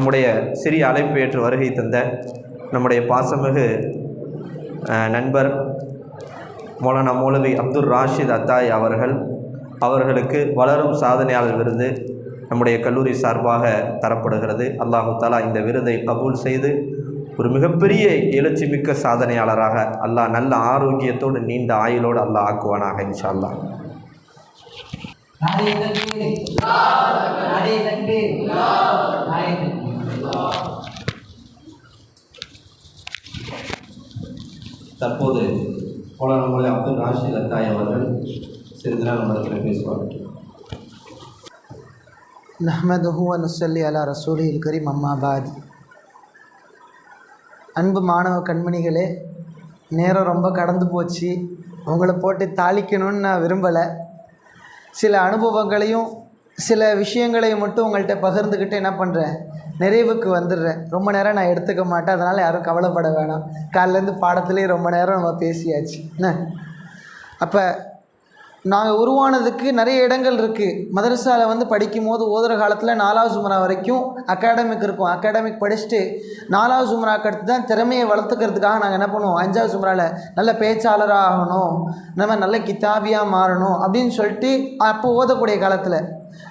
நம்முடைய சிறிய அழைப்பு ஏற்று வருகை தந்த நம்முடைய பாசமிகு நண்பர் மௌலானா மௌலவி அப்துல் ராஷித் அத்தாய் அவர்கள் அவர்களுக்கு வளரும் சாதனையாளர் விருது நம்முடைய கல்லூரி சார்பாக தரப்படுகிறது. அல்லாஹு தாலா இந்த விருதை கபூல் செய்து ஒரு மிகப்பெரிய எழுச்சி மிக்க சாதனையாளராக அல்லாஹ் நல்ல ஆரோக்கியத்தோடு நீண்ட ஆயுளோடு அல்லாஹ் ஆக்குவானாக இன்ஷால்லா நாளை தன்பீர் நாளை தன்பீர் நாளை தற்போது மௌலானா அப்துல் ராஷித் அத்தாய் அவர்கள் சிறிது நேரம் நம்மிடத்தில் பேசுவார்கள். நஹ்மதுஹு நுசல்லி அலா ரசூலில் கரீம் அம்மாபாத் அன்பு மாணவ கண்மணிகளே நேரம் ரொம்ப கடந்து போச்சு. உங்களை போட்டு தாளிக்கணும்னு நான் விரும்பலை. சில அனுபவங்களையும் சில விஷயங்களை மட்டும் உங்கள்கிட்ட பகிர்ந்துக்கிட்டு என்ன பண்ணுறேன் நிறைவுக்கு வந்துடுறேன். ரொம்ப நேரம் நான் எடுத்துக்க மாட்டேன். அதனால் யாரும் கவலைப்பட வேணாம். காலையிலேருந்து பாடத்துலேயே ரொம்ப நேரம் நம்ம பேசியாச்சு. என்ன? அப்போ நாங்கள் உருவானதுக்கு நிறைய இடங்கள் இருக்குது மதரசாவில் வந்து படிக்கும் போது ஓதுற காலத்தில் நாலாவது சுமரா வரைக்கும் அகாடமிக் இருக்கும். அகாடமிக் படிச்சுட்டு நாலாவது சுமராக்கு அடுத்து தான் திறமையை வளர்த்துக்கிறதுக்காக நாங்கள் என்ன பண்ணுவோம்? அஞ்சாவது சுமராவில் நல்ல பேச்சாளராக ஆகணும். நம்ம நல்ல கித்தாபியாக மாறணும் அப்படின்னு சொல்லிட்டு அப்போ ஓதக்கூடிய காலத்தில்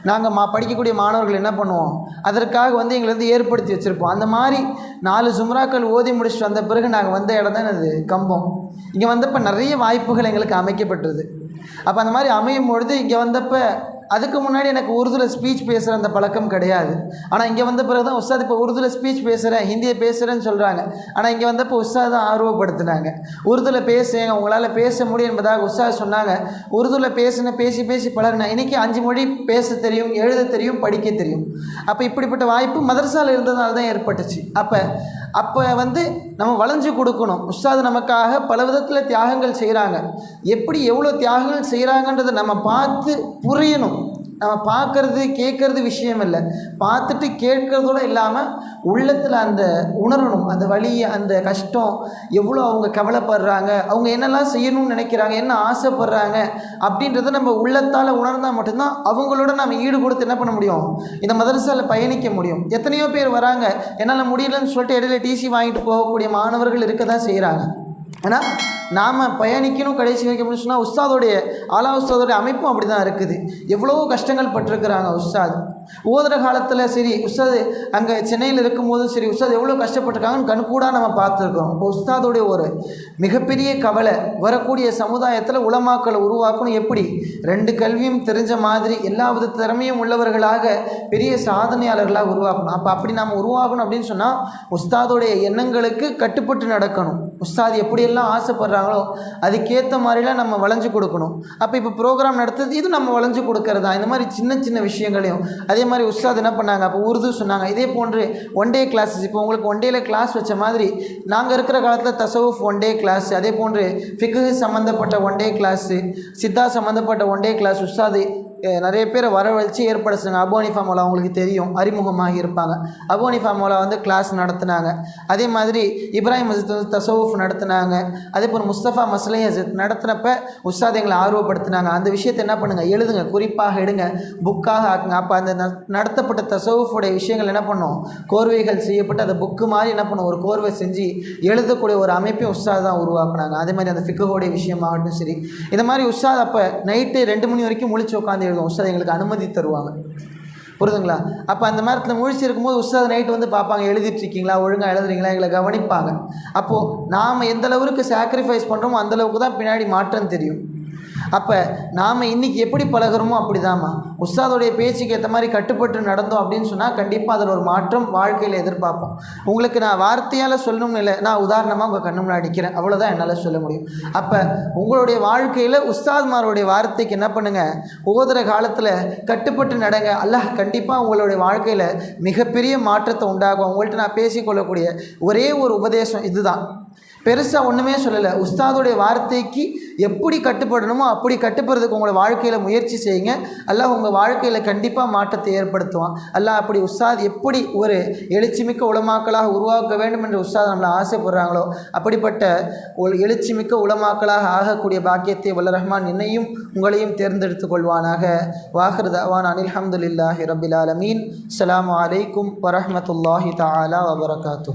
நாங்கள் மா படிக்கக்கூடிய மாணவர்கள் என்ன பண்ணுவோம்? அதற்காக வந்து எங்களை வந்து ஏற்படுத்தி வச்சுருப்போம். அந்த மாதிரி நாலு சுமராக்கள் ஓதி முடிச்சுட்டு வந்த பிறகு நாங்கள் வந்த இடம் தான் அது கம்பம். இங்கே வந்தப்போ நிறைய வாய்ப்புகள் எங்களுக்கு அமைக்கப்பட்டது அப்போ அந்த மாதிரி அமையும் பொழுது இங்கே வந்தப்போ அதுக்கு முன்னாடி எனக்கு உருதுல ஸ்பீச் பேசுகிற அந்த பழக்கம் கிடையாது. ஆனால் இங்கே வந்த பிறகு தான் உஸ்தாத் இப்போ உருதுல ஸ்பீச் பேசுகிறேன் ஹிந்தியை பேசுகிறேன்னு சொல்கிறாங்க ஆனால் இங்கே வந்தப்போ உஸ்தாத் தான் ஆர்வப்படுத்தினாங்க. உருதுல பேசுங்க உங்களால் பேச முடியும் என்பதாக உஸ்தாத் சொன்னாங்க. உருதுல பேசின பேசி பேசி பழகினேன் இன்றைக்கி அஞ்சு மொழி பேச தெரியும் எழுத தெரியும் படிக்க தெரியும். அப்போ இப்படிப்பட்ட வாய்ப்பு மதரசாவில் இருந்ததுனால தான் ஏற்பட்டுச்சு. அப்போ அப்போ வந்து நம்ம வளைஞ்சு கொடுக்கணும். உஸ்தாது நமக்காக பல விதத்தில் தியாகங்கள் செய்கிறாங்க எப்படி எவ்வளோ தியாகங்கள் செய்கிறாங்கன்றதை நம்ம பார்த்து புரியணும். நம்ம பார்க்கறது கேட்கறது விஷயம் இல்லை. பார்த்துட்டு கேட்கறதோடு இல்லாமல் உள்ளத்தில் அந்த உணரணும். அந்த வழி அந்த கஷ்டம் எவ்வளோ அவங்க கவலைப்படுறாங்க அவங்க என்னெல்லாம் செய்யணும்னு நினைக்கிறாங்க என்ன ஆசைப்படுறாங்க அப்படின்றத நம்ம உள்ளத்தால் உணர்ந்தால் மட்டும்தான் அவங்களோட நம்ம ஈடு கொடுத்து என்ன பண்ண முடியும்? இந்த மதரசாவில் பயணிக்க முடியும். எத்தனையோ பேர் வராங்க. என்னால் முடியலன்னு சொல்லிட்டு இடையில டிசி வாங்கிட்டு போகக்கூடிய மாணவர்கள் இருக்க தான் செய்கிறாங்க ஏன்னா நாம் பயணிக்கணும் கடைசி வரைக்கும் அப்படின்னு சொன்னால் உஸ்தாதோடைய ஆலா உஸ்தாதோடைய அமைப்பும் அப்படி தான் இருக்குது. எவ்வளோ கஷ்டங்கள் பட்டிருக்கிறாங்க உஸ்தாத். ஓதுற காலத்தில் சரி உஸ்தாது அங்கே சென்னையில் இருக்கும்போதும் சரி உஸ்தாத் எவ்வளோ கஷ்டப்பட்டிருக்காங்கன்னு கண்கூடாக நம்ம பார்த்துருக்கோம். இப்போ உஸ்தாதோடைய ஒரு மிகப்பெரிய கவலை வரக்கூடிய சமுதாயத்தில் உலமாக்களை உருவாக்கணும் எப்படி? ரெண்டு கல்வியும் தெரிஞ்ச மாதிரி எல்லா வித திறமையும் உள்ளவர்களாக பெரிய சாதனையாளர்களாக உருவாக்கணும். அப்போ அப்படி நாம் உருவாகணும் அப்படின்னு சொன்னால் உஸ்தாதோடைய எண்ணங்களுக்கு கட்டுப்பட்டு நடக்கணும். உஸ்தாது எப்படியெல்லாம் ஆசைப்படுறாங்களோ அதுக்கேற்ற மாதிரிலாம் நம்ம வளைஞ்சு கொடுக்கணும். அப்போ இப்போ ப்ரோக்ராம் நடத்துறது இது நம்ம வளைஞ்சு கொடுக்கறது? தான் இந்த மாதிரி சின்ன சின்ன விஷயங்களையும். அதே மாதிரி உஸ்தாது என்ன பண்ணாங்க? அப்போ உருது சொன்னாங்க. இதே போன்று ஒன் டே கிளாஸஸ் இப்போ உங்களுக்கு ஒன் டேல கிளாஸ் வச்ச மாதிரி நாங்கள் இருக்கிற காலத்தில் தசவுஃப் ஒன் டே கிளாஸ் அதே போன்று ஃபிகு சம்மந்தப்பட்ட ஒன் டே கிளாஸு சித்தா சம்மந்தப்பட்ட ஒன் டே கிளாஸ் உஸ்தாது நிறைய பேரை வரவழைச்சு ஏற்படுத்துனாங்க அபோனிஃபா மோலா அவங்களுக்கு தெரியும் அறிமுகமாக இருப்பாங்க. அபோனிஃபா மோலா வந்து கிளாஸ் நடத்துனாங்க. அதே மாதிரி இப்ராஹிம் மசித் வந்து தசோஃப் நடத்தினாங்க. அதே போல் முஸ்தபா மஸ்லை ஹசத் நடத்தினப்ப உஸ்தாத் எங்களை ஆர்வப்படுத்தினாங்க. அந்த விஷயத்தை என்ன பண்ணுங்கள் எழுதுங்க. குறிப்பாக எடுங்க. புக்காக ஆக்குங்க. அப்போ அந்த ந- நடத்தப்பட்ட தசோஃபுடைய விஷயங்கள் என்ன பண்ணும்? கோர்வைகள் செய்யப்பட்டு அந்த புக்கு மாதிரி என்ன பண்ணும்? ஒரு கோர்வை செஞ்சு எழுதக்கூடிய ஒரு அமைப்பையும் உஸ்தாத் தான் உருவாக்குனாங்க. அதே மாதிரி அந்த ஃபிக்கோடைய விஷயமாகட்டும் சரி. இந்த மாதிரி உஸ்தாத் அப்போ நைட்டு ரெண்டு மணி வரைக்கும் முழிச்சு உட்காந்து எழுதும் உஸ்தாத் எங்களுக்கு அனுமதி தருவாங்க. புரிதுங்களா? அப்போ அந்த நேரத்தில் முழிச்சு இருக்கும்போது உஸ்தாத் நைட்டு வந்து பார்ப்பாங்க எழுதிட்டு இருக்கீங்களா ஒழுங்காக எழுதுறீங்களா எங்களை கவனிப்பாங்க. அப்போது நாம் எந்த அளவுக்கு சாக்ரிஃபைஸ் பண்ணுறோமோ அந்த அளவுக்கு தான் பின்னாடி மாற்றம் தெரியும். அப்போ நாம் இன்றைக்கி எப்படி பழகுறோமோ அப்படிதாம்மா. உஸ்தாதோடைய பேச்சுக்கு ஏற்ற மாதிரி கட்டுப்பட்டு நடந்தோம் அப்படின்னு சொன்னால் கண்டிப்பாக அதில் ஒரு மாற்றம் வாழ்க்கையில் எதிர்பார்ப்போம். உங்களுக்கு நான் வார்த்தையால் சொல்லணும்னு இல்லை நான் உதாரணமாக உங்கள் கண்ணு முன்னாடி அடிக்கிறேன் அவ்வளோதான் என்னால் சொல்ல முடியும். அப்போ உங்களுடைய வாழ்க்கையில் உஸ்தாத்மாருடைய வார்த்தைக்கு என்ன பண்ணுங்கள் ஓதுற காலத்தில் கட்டுப்பட்டு நடங்க. அல்லாஹ் கண்டிப்பாக உங்களுடைய வாழ்க்கையில் மிகப்பெரிய மாற்றத்தை உண்டாகும் உங்கள்கிட்ட நான் பேசிக்கொள்ளக்கூடிய ஒரே ஒரு உபதேசம் இதுதான். பெருசாக ஒன்றுமே சொல்லலை. உஸ்தாதுடைய வார்த்தைக்கு எப்படி கட்டுப்படணுமோ அப்படி கட்டுப்படுறதுக்கு உங்களோட வாழ்க்கையில் முயற்சி செய்யுங்க. அல்லாஹ் உங்கள் வாழ்க்கையில் கண்டிப்பாக மாற்றத்தை ஏற்படுத்துவான். அல்லாஹ் அப்படி உஸ்தாத் எப்படி ஒரு எழுச்சிமிக்க உளமாக்கலாக உருவாக்க வேண்டும் என்று உஸ்தாத் நம்மளை ஆசைப்படுறாங்களோ அப்படிப்பட்ட ஒரு எழுச்சிமிக்க உளமாக்கலாக ஆகக்கூடிய பாக்கியத்தை வல்ல ரஹ்மான் என்னையும் உங்களையும் தேர்ந்தெடுத்துக் கொள்வானாக. வாஹர் தவான் அனில் ஹம்துல்லாஹி ரபில் ஆலமீன். அஸ்ஸலாமு அலைக்கும் வரமத்துல்லாஹி தாலா வபரகாத்தூ